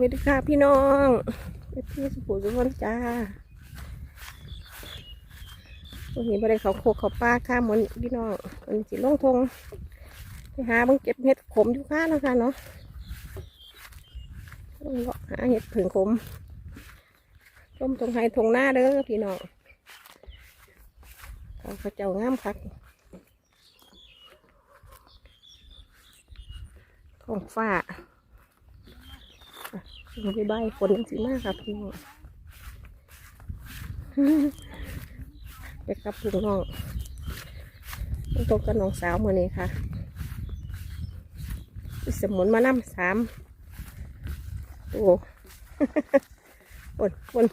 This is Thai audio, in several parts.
วัสดีค่ะพี่น้องเป็นพี่สุภูสุพนจ้าวันนี้บ่ได้เขาโคกเขาป้าข้ามหมอนพี่น้องมันสิลงทงไปหาบังเก็บเห็ดขมอยู่ข้างแล้วค่ะเนาะต้องเลาะหาเห็ดผึ่งขมต้มตรงไห้ทงหน้าเด้อพี่น้องเขาเขาเจ้างามคักทองฟ้า ลงไปใบฝนยังสีมากครับพี่น้องไปกับพี่น้องต้องตกกับน้องสาวมือนี้ค่ะสมุนมานั่สามโอ้ฝนฝน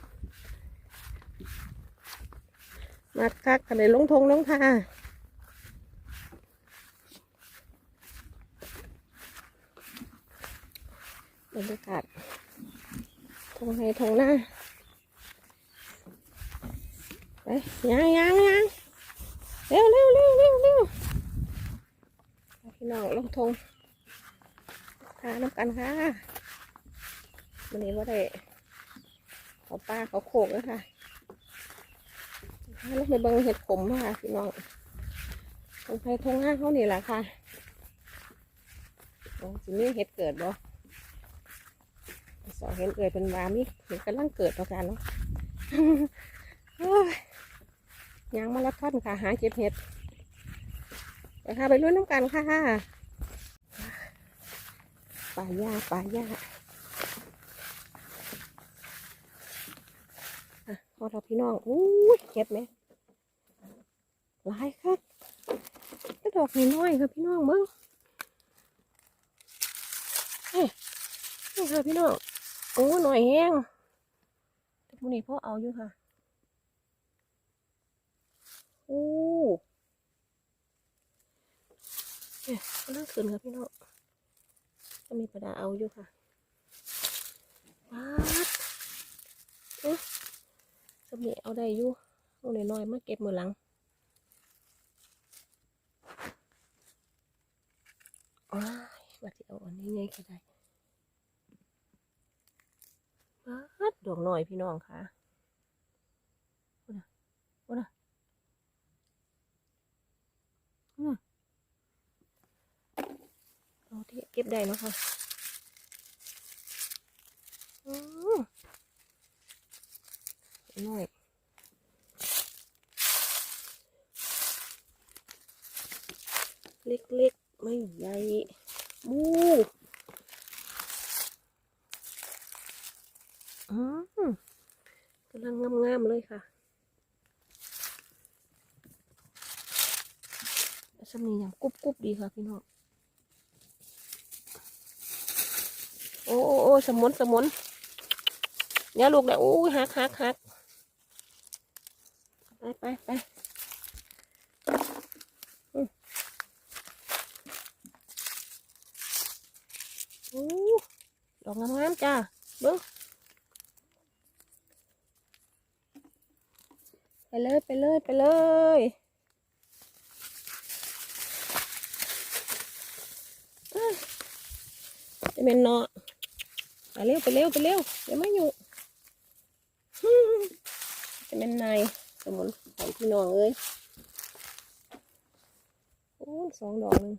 มาคักกันเลยลงทงลงทาบรรยากาศ ทงให้ทงหน้าไปยังยังยังเร็วเร็วเร็วเร็วเร็วพี่น้องลงทงทาน้ำกันค่ะวันนี้ว่าได้เขาป้าเขาโขกแล้วค่ะถ้าลงไปบิ่งเห็ดขมค่ะพี่น้องทงไทยทงหน้าเขานี่แหละค่ะโอ้สิมีเห็ดเกิดบ่ สองเห็นเอ่ยเป็นวามิเห็นกำลังเกิดต่อกันเนาะยยางมาราธอนค่ะ หาเก็บเห็ดไปค่ะไปรุ่นน้ำกันค่ะป่าหญ้าป่าหญ้าอะพอเราพี่น้องอู้ยเห็ดไหมหลายครับกระดอกน้อยๆครับพี่น้องมึงเฮ้ยนี่ค่ะพี่น้อง อ้หน่อยแห้งแต่พวกนี้พ่อเอาอยู่ค่ะโอ้เนี่ยกำลังขึ้นค่ะพี่น้องก็มีประดาเอาอยู่ค่ะว้าดเอ๊ะสำเนีเอาได้อยู่เอาหน่อยๆมาเก็บมือหลังว้ายว่าจะเอาอันนี้ไงก็ได้ ปั ดดอกหน่อยพี่น้องค่ะว่าน่ะว่าน่ะว่าน่ะเอาที่เก็บได้เนาะค่ะอืมหน่อยเล็กๆ ไม่ใหญ่บู อืม กำลังงามๆเลยค่ะสำนีอย่างกรุบกุบๆดีค่ะพี่น้องโอ้โอ้โอ้สมุนสมุนเนี่ยลูกเนี่ยโอ้ยหักหักหักไปไปไปโอ้ดอกงามๆจ้าเบิ้ง ไปเลยไปเลยไปเลย จะเป็นเนาะไปเร็วไปเร็วไปเร็วเดี๋ยวไม่อยู่จะเป็นนายสมุนของพี่น้องเอ้ยโอ้สองดอกหนึ่ง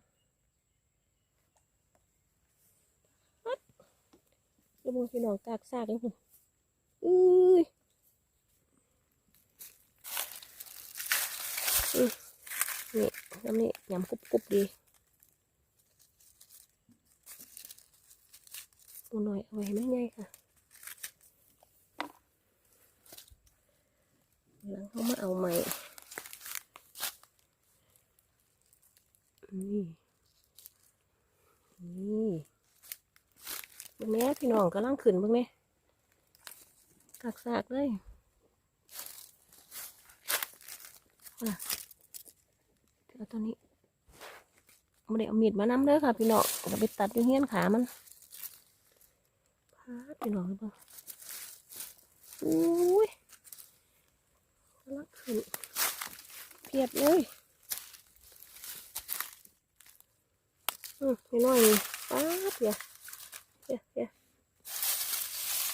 ปั๊ดดูมึงพี่น้องกากซากเลยคุณอุ้ย นี่น้ำนี่ยำกรุบกรุบดีเอาหน่อยเอาไว้ไม่ง่ายค่ะหลังเขามาเอาใหม่ นี่ นี่บิ่งแม่พี่น้องกำลังขึ้นบิ่งแม่กักซากเลยน่ะ เอาตัวนี้ม่ได้เอามีดมาน้ำเด้อค่ะ พี่น้องจะไปตัดอยู่เฮี้ยนขามันพาดพี่น้องหรือเปล่าอุ้ยกำลังขึ้นเพียบเลยอืมพี่น้อยป้าดเดี๋ยวเดี๋ยวเดี๋ยว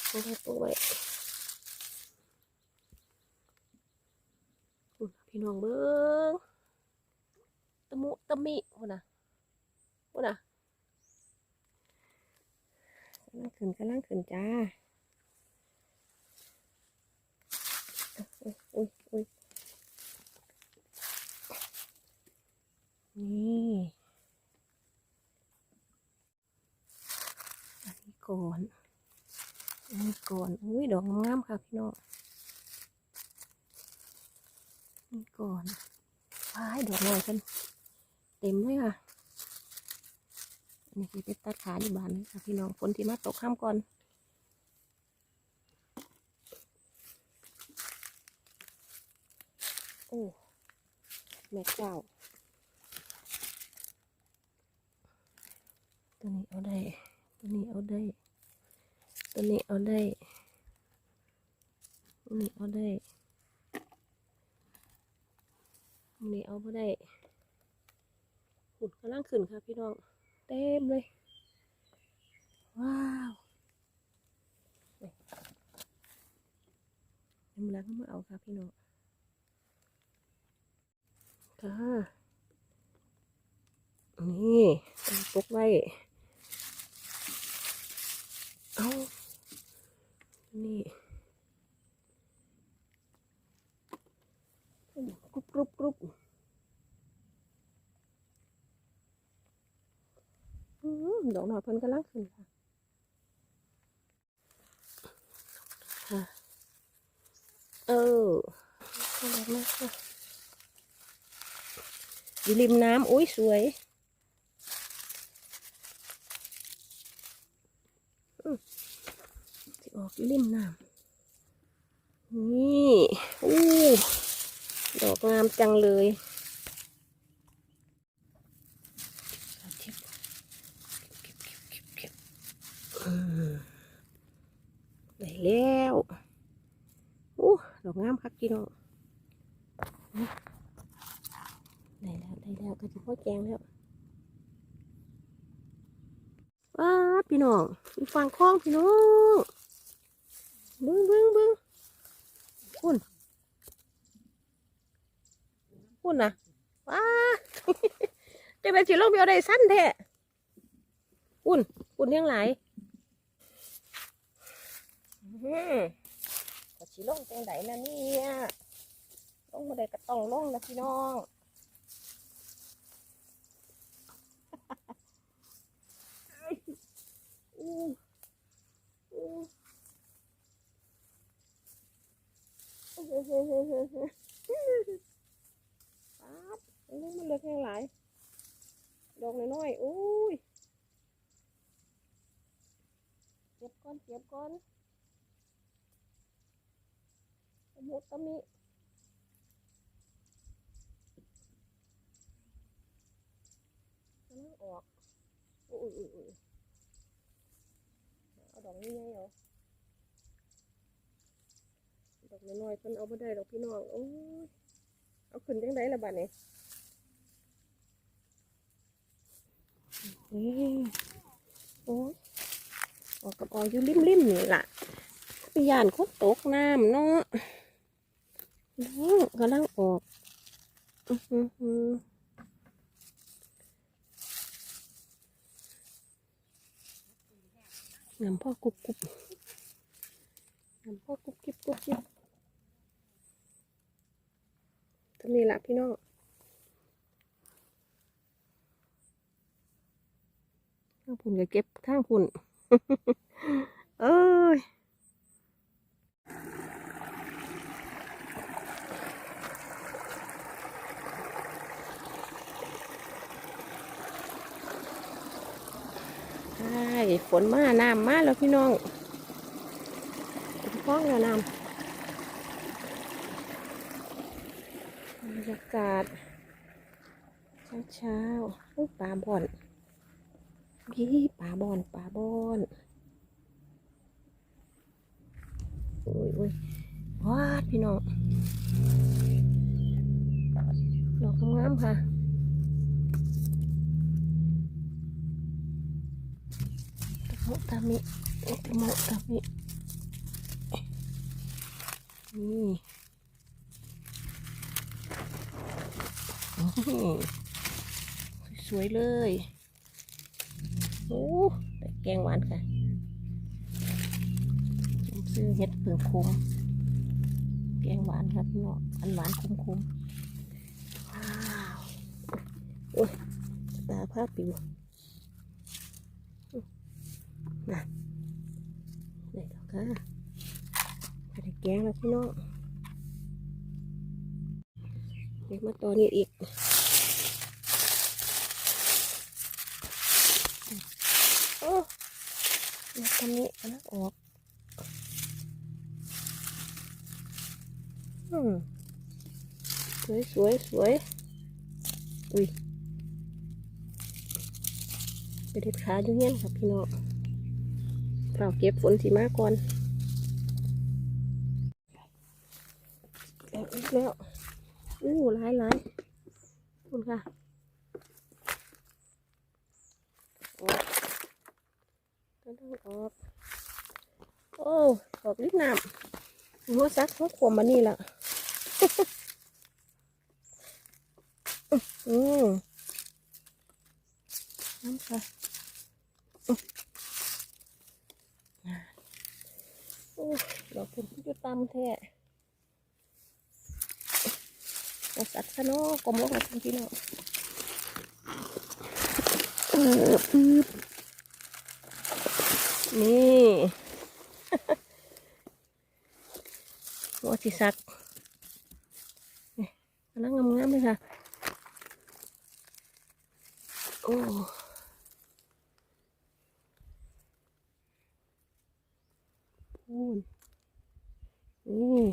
เอาไว้ปลูกไว้อุ๊ยพี่น้องเบิ้ง มุตะมิคนน่ะคนน่ะกำลังขึ้นกำลังขึ้นจ้าอุ้ยอุ้ยอุ้ยนี่อันนี้ก่อนอันนี้ก่อนอุ้ยดอกงามค่ะพี่น้องนี่ก่อนว้ายดอกน้อยกัน เต็มเลยค่ะนนี้คือเป็นตัดขาอยู่บ้านค่ะพี่น้องฝนที่มาตกข้ามก่อนโอ้แม่เจ้าตัวนี้เอาได้ตัวนี้เอาได้ตัวนี้เอาได้ตัวนี้เอาได้ตัวนี้เอาไม่ได้ หุ่นกำลังขึ้นค่ะพี่น้อง เต็มเลย ว้าวเดี๋ยวมาแล้วก็มาเอาค่ะพี่น้อง ค่ะ นี่เอาตกไว้ เอานี่กรุบกรุบกรุบอืม ดอกหน่อยเพิ่นกำลังขึ้นค่ะเออเอาแบบนั้นค่ะอยู่ริมน้ำอุ้ยสวยสิออกอยู่ริมน้ำนี่อู้ดอกงามจังเลยเอาเก็บเก็บเก็บเก็บเก็บอืมได้แล้วอู้ พักพี่น้องได้แล้วได้แล้วก็จะพ่อแกงแล้วว้าพี่น้องฟังคล้องพี่น้องบึ้งบึ้งบึ้งพุ่นพุ่นะว้าจะเป็นสิลงไปเอาได้สั้นแท้พุ่นพุ่นยังหลายอืม สิลงจังไดนะเนี่ยลงมาได้ก็ต้องลงนะพี่น้องอู้อู้ป๊าดอันนี้มันเลือกแค่หลายดอกน้อยๆอุ้ยเก็บก้อนเก็บก้อนตะ มุตะมิกำลังออกอุ้ยอุ้ยเอาดอกนี้ไงเหรอดอกน้อยๆเพิ่นเอาบ่ได้ดอกพี่น้องโอ้ยเอาขึ้นจังไดล่ะบัดนี้นี่โอ้ยออกกับออกอยู่ริมๆนี่ล่ะไปย่านคนตกน้ำเนาะ กำลังออกน้ำพ่อกุบกุบน้ำพ่อกุบกิบกุบกิบตรงนี้ละพี่น้องข้างพุ่นก็เก็บข้างพุ่นเอ้ยใช่ ฝนมาน้ำมาแล้วพี่น้องฟ้องแล้วน้ำบรรยากาศ เช้าๆอุ๊ยปลาบอนพี่ปลาบอนปลาบอนโอ้ยโอ้ยว้าดพี่น้องดอกงามๆค่ะ ตะมุตะมิตะมุตะมินี่สวยเลย โอ้แต่แกงหวานค่ะผมซื้อเห็ดเผือกคมแกงหวานครับพี่น้องอันหวานคมๆว้าว โอ้ยตาผ้าปิว น่ะได้แล้วค่ะไม่ได้แกงแล้วพี่น้องเดี๋ยวมาตัวนี้อีกโอ้ยตอนนี้กำลังออกอืมสวยสวยสวยอุ้ยไปเด็ดขาอยู่เงี้ยครับพี่น้อง เราเก็บฝนสีมากก่อนแล้วอีกแล้วอู้หลายหลายคุณค่ะก็ต้องออก โอ้ออกลิบน้ำหัวซักหัวขวมมานี่ละอืมน้ำค่ะอื้อโอ้ ดอกคุณอยู่ตามแท้หัตวซักซะเนาะกลมลงมาทันทีเนาะเออปื๊บนี่หัวสีสักนี่กำลังงามๆเลยค่ะ โอ้พูนนี่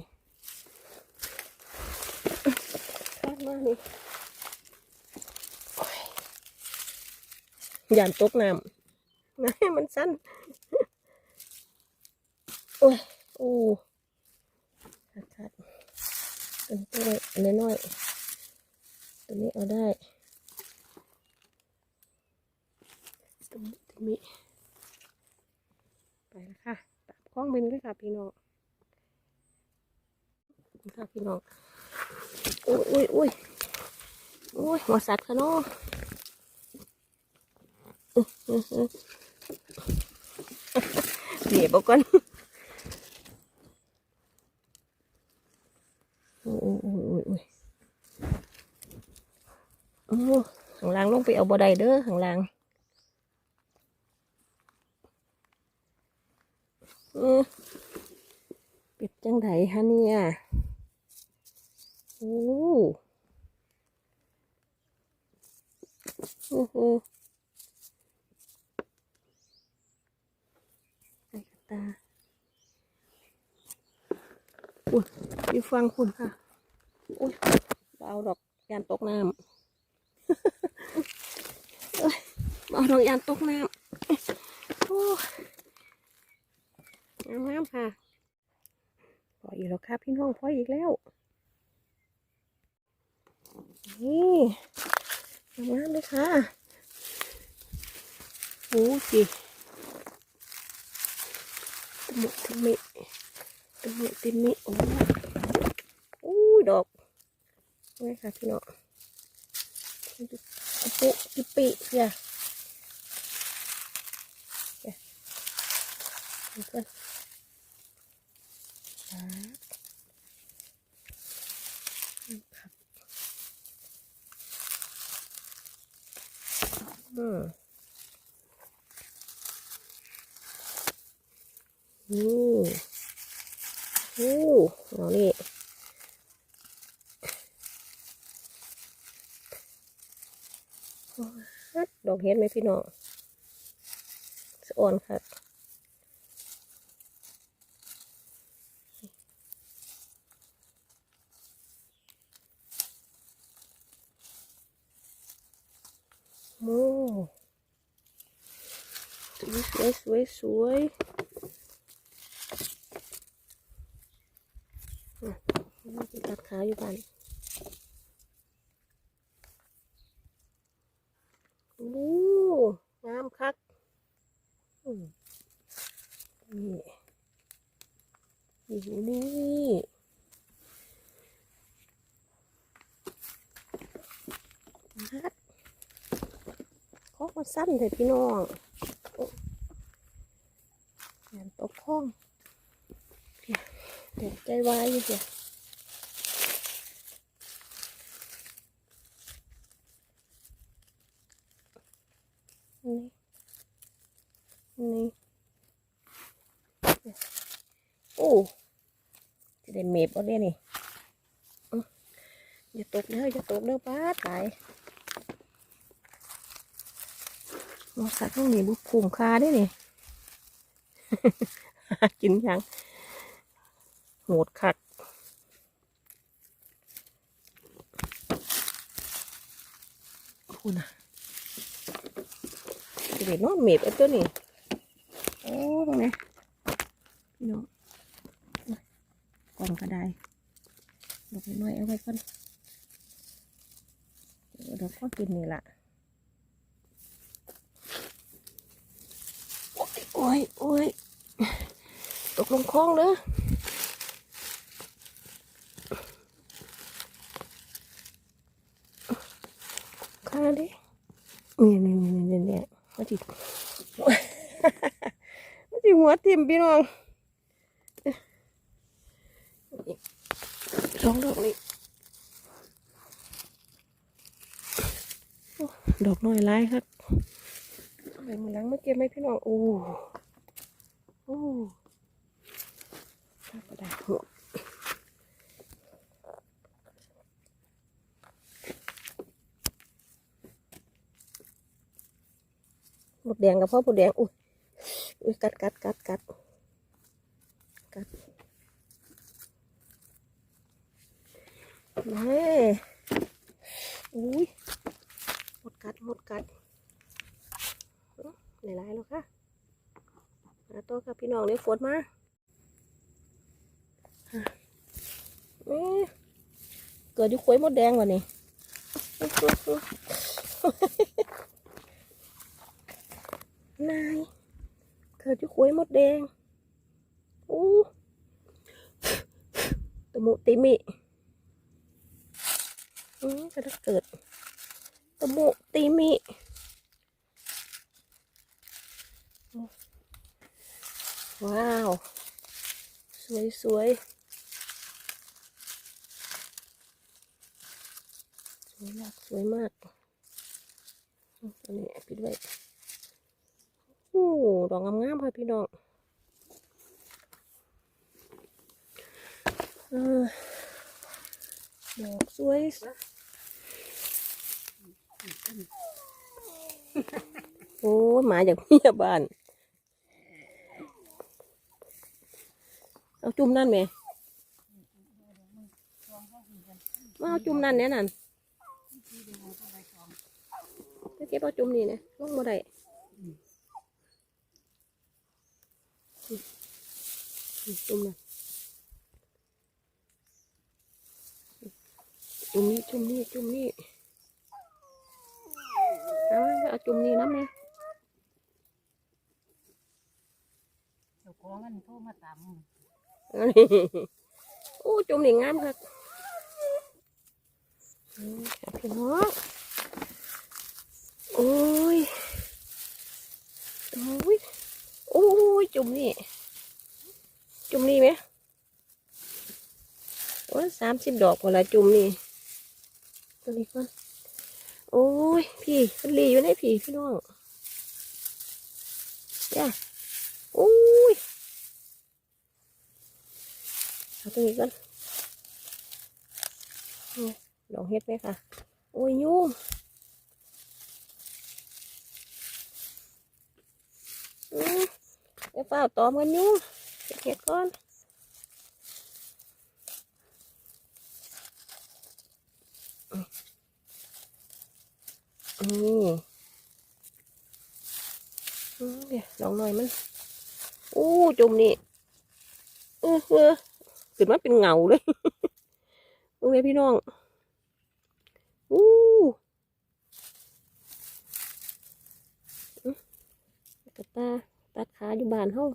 ข้างมากนี่โอ้ยยานตกน้ำนายมันสั้น โอ้ยโอ้ชัดๆตัวนี้ตัวนี้อันน้อยๆตัวนี้เอาได้ตัวนี้ตัวนี้ไปแล้วค่ะตามกล้องบินด้วยค่ะพี่น้องค่ะพี่น้องอุ้ยอุ้ยอุ้ยอุ้ยหัวสัตว์ค่ะเนาะ อื้ออื้ออื้อเดี๋ยบกก่อนโอ้โอ้โอ้โอ้โอ้ยโอ้ข้างล่างลงไปเอาบ่ได้เด้อข้างล่างเออเป็ดจังไดฮะเนี่ยโอ้โอ้โห ใส่กระ ตาอุ้ยอยู่ฟังคุณค่ะอุ้ยเอาดอกยานตกน้ำเอาดอกยานตกน้ำโอ้งามค่ะพออีกแล้วค่ะพี่น้องพออีกแล้วนี่งามเลยค่ะโอ้สิตะ มุตะมิตะมุตะมิโอ้อู้ดอกนี่ค่ะพี่น้องกระปุกกิปิจ้ะจ้ะนี่ก็ครับอืม นี่โอ้เอานี่ดอกเห็ดไหมพี่น้องสะอ่อนค่ะโอ้สวยสวยสวย มันจะตัดขาอยู่บ้านบูงามคักนี่อยู่นี่คอกมันสั้นเลยพี่น้อง เดี๋ยวใจวาอยู่เดียวนี่นี่โอ้จะได้เมฟเอาได้นี่อื้ออย่าตกเด้ออย่าตกเด้อป้าตายมอสัตว์ต้องมีบุกคุ้มค่าด้นี่ กินยัง โหดคักคุณะเด็ดนอนเม็ดไอ้ตัวนี้โอ้ตรงนี้พี่น้องกล่องกระไดดอกน้อยเอาไว้ก่อนเดี๋ยวเราก็กินนี่ละโอ้ยโอ้ยตกลงคลองเลย ข้าดิเนี่ยเนี่ยเนี่ยเนี่ยมาจิมาจิหัวทิ่มพี่น้องสองดอกนี่ดอกน้อยไล่ครับไปมือหลังเมาเก็บไหมพี่น้องโอ้โอ้ถ้ากระดาษหัวหมด แดงกับพ่อหมดแดงอุ้ยอุ้ยกัดกัดกัดกัดกัดนี่อุ้ยหมดกัดหมดกัดหลายๆแล้วค่ะมาโตกับพี่น้องเดี๋ยฝนมาเอ๊ะเกิดอยู่ควยมดแดงวะนี่ นายเกิดอยู่ควยมดแดงอู้ตะมุติมิอืมจะได้เกิดตะมุติมิว้าว สวยสวยสวยมาก สวยมาก อันนี้ปิดไว้ ดอกงามๆค่ะพี่น้องออดอกสวยโอ้ยหมาจากเมียบ้าน เอาจุ่มนั่นไหมมาเอาจุ่มนั่นเนี่ยนั่นเก็บเอาจุ่มนี่เนี่ยลงมาได้ จุ่มนั่นจุ่มนี้จุ่มนี้จุ่มนี้เอาเอาจุ่มนี้น้ำเนี่ยเจ้าของมันโทรมาตามโอ้จุ่มนี่งามครับอืมค่ะพี่น้องโอ้ยโอ้ย อ้ยจุ่มนี่ จุ่มนี่ไหมโอ้สามสิบดอกกว่าละจุ่มนี่ตัวนี้ก่อนโอ้ยพี่มันรีอยู่ในพี่พี่น้องย่าโอ้ยเอาตรงนี้ก่อนดอกเฮ็ดไหมคะโอ้ยยุ่งอืมเดี๋ยวเฝ้าตอมกันยุ่เก็บเห็ดก่อนนี่เดี๋ยวลองหน่อยมัน อู้จุ่มนี่เออเออขึ้นมาเป็นเงาเลยตรงนี้พี่น้อง อู้กระตา ตัดขาอยู่บ้านเฮา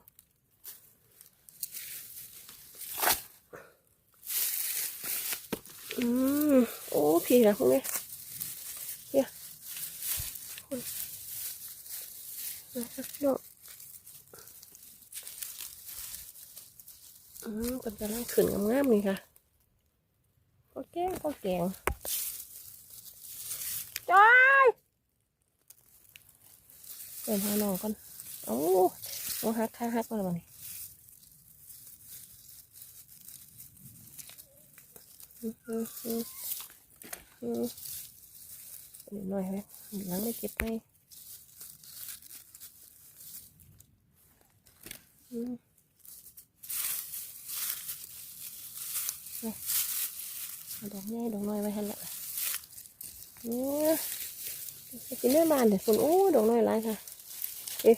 อืมโอ้พี่ละพวกนี้เฮียคุณนะคะองอืมเป็นกำลังขึ้นงามๆนี่ค่ะก็แกงก็แกงจ้อยเดินหาน้องก่อน โอ้โอ้ฮักฮักฮักมาแล้วบ่นี่อืมอืมหน่อยไหมหลังไม่เก็บให้อืมนี่ดอกแง่ดอกน้อยไว้ให้ละเนี่ยกินเนื้อบานเดี๋ยวฝนโอ้ดอกน้อยหลายค่ะ เอ๊ะ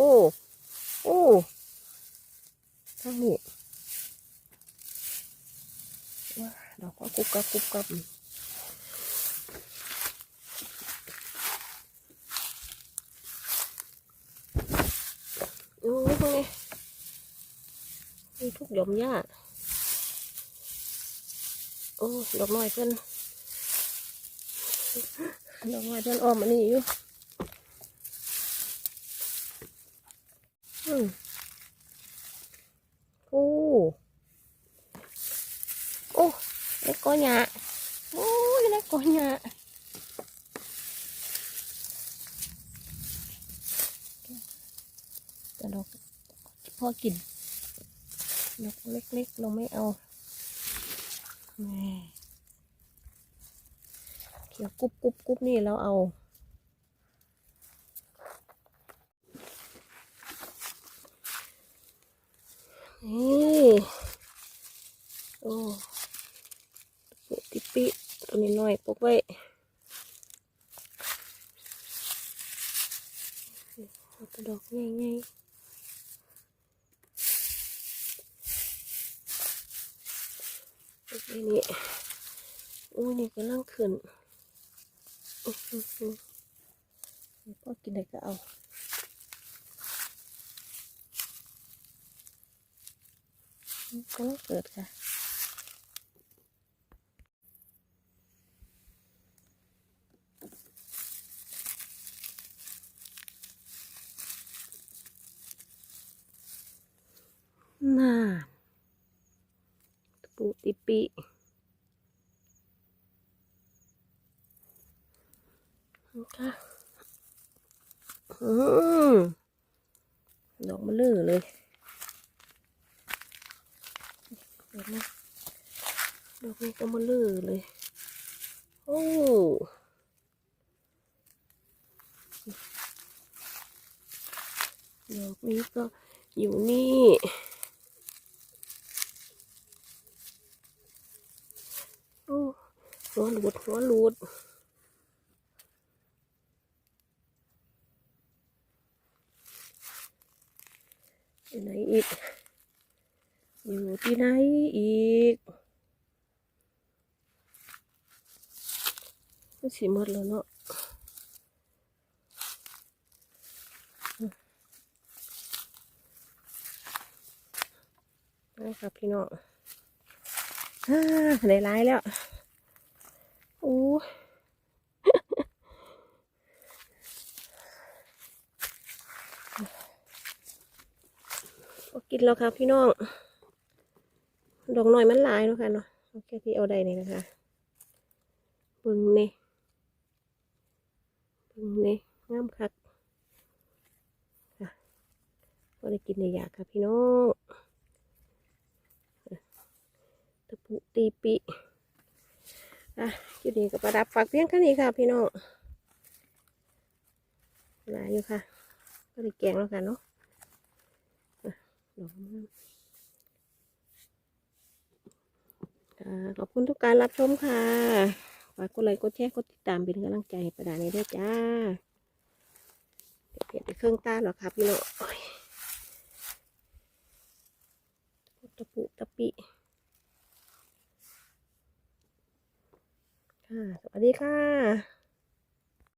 โอ้โอ้ทางนี้ว้าดอกก็กุบกับกุบกับโอ้ยพวกนี้มีทุกหย่อมหญ้าโอ้ดอกน้อยเพิ่นดอกน้อยเพิ่นอ้อมอันนี้อยู่ อืมโอ้ โอ้เล็กก้อน หยาโอ้ยเล็กก้อนหยาแต่ดอกพ่อกินดอกเล็กๆ เราไม่เอาแม่เขียวกรุบกรุบกรุบนี่เราเอานี่โอ้ ปุติตัวนี้หน้อยปกไว้เอาแตดอกง่ายๆปกไว้นี่โอ้ยนี่กำลังขึ้นอื้อหือหือพ่อกินได้ก็เอาก็เกิดค่ะ น่า ปูติปิค่ะอืมดอกมะลือเลยเดี๋ยวนะดอกนี้ก็มาลือเลย โอ้ดอกนี้ก็อยู่นี่ โอ้ หัวหลุดหัวหลุดอยู่ไหนอีก อยู่ที่ไหนอีกมันสีหมดแล้วเนาะนะครับพี่น้องอ่าได้ร้ายแล้ว โอ้ก็กินแล้วครับพี่น้อง ดอกหน่อยมันหลายเนาะค่ะเนาะเอาแค่ที่เอาได้นี่นะคะบึงนี่บึงนี่งามคักค่ะก็ได้กินในอยากค่ะพี่น้องตะปุตีปิ อะคลิปนี้ก็ประดับฝากเพียงแค่นี้ค่ะพี่น้องหลายอยู่ค่ะ ก็ได้แกงแล้วกันเนาะอะดอกงามค่ะขอบคุณทุกการรับชมค่ะฝากกดไลค์กดแชร์กดติดตามเป็นกำลังใจประดานี้ด้วยจ้าเปลี่ยนไปเครื่องต้านหรอครับพี่โลกโอ้ยตะปุตะปิ ค่ะ สวัสดีค่ะ